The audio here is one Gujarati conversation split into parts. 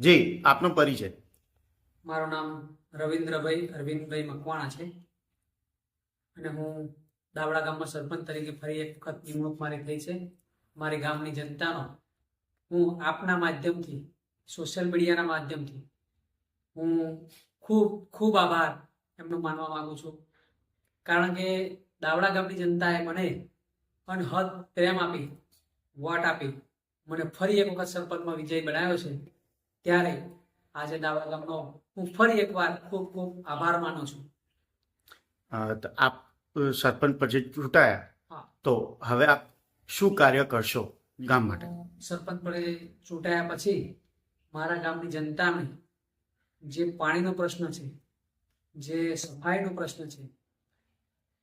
જી, આપનો પરિચય. મારું નામ રવિન્દ્રભાઈ, અરવિંદભાઈ મકવાણા છે. અને હું દાવડા ગામમાં સરપંચ તરીકે ફરી એક વખત નિમણૂક મારી થઈ છે. મારી ગામની જનતાનો હું આપના માધ્યમથી સોશિયલ મીડિયાના માધ્યમથી હું ખૂબ ખૂબ આભાર એમનો માનવા માગું છું. કારણ કે દાવડા ગામની જનતાએ મને અનહદ પ્રેમ આપી, વોટ આપી, મને ફરી એક વખત સરપંચમાં વિજય બનાવ્યો છે. ત્યારે આજે દાવા ગામનો હું ફરી એકવાર ખૂબ ખૂબ આભાર માનું છું. આપ સરપંચ પછી ચૂંટાયા. તો હવે આપ શું કાર્ય કરશો ગામ માટે? સરપંચ પડે ચૂંટાયા પછી મારા ગામની જનતાને જે પાણીનો પ્રશ્ન છે જે સફાઈનો પ્રશ્ન છે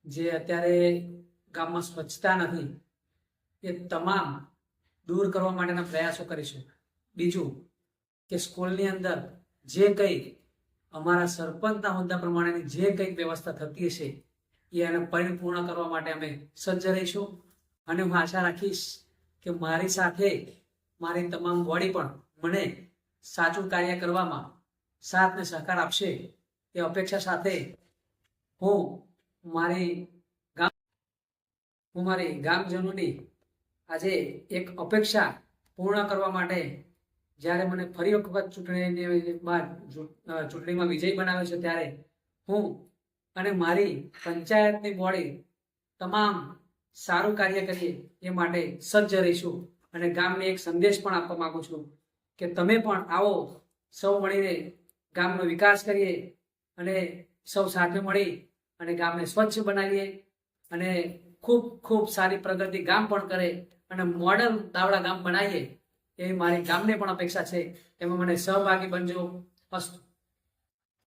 જે અત્યારે ગામમાં સ્વચ્છતા નથી એ તમામ દૂર કરવા માટેના પ્રયાસો કરીશું. બીજું કે સ્કૂલની અંદર જે કંઈ અમારા સરપંચના હોદ્દા પ્રમાણેની જે કંઈક વ્યવસ્થા થતી હશે, એ એને પરિપૂર્ણ કરવા માટે અમે સજ્જ રહીશું. અને હું આશા રાખીશ કે મારી સાથે મારી તમામ બોડી પણ મને સાચું કાર્ય કરવામાં સાથને સહકાર આપશે એ અપેક્ષા સાથે હું મારી ગામ, હું મારી ગામજનોની આજે એક અપેક્ષા પૂર્ણ કરવા માટે જ્યારે મને ફરી વખત ચૂંટણીની બાદ ચૂંટણીમાં વિજય બનાવ્યો છે ત્યારે હું અને મારી પંચાયતની બોડી તમામ સારું કાર્ય કરીએ એ માટે સજ્જ રહીશું. અને ગામને એક સંદેશ પણ આપવા માગું છું કે તમે પણ આવો, સૌ મળીને ગામનો વિકાસ કરીએ અને સૌ સાથે મળી અને ગામને સ્વચ્છ બનાવીએ અને ખૂબ ખૂબ સારી પ્રગતિ ગામ પણ કરે અને મોડલ દાવડા ગામ બનાવીએ. એવી મારી ગામને પણ અપેક્ષા છે. એમાં મને સહભાગી બનજો. અસ્તુ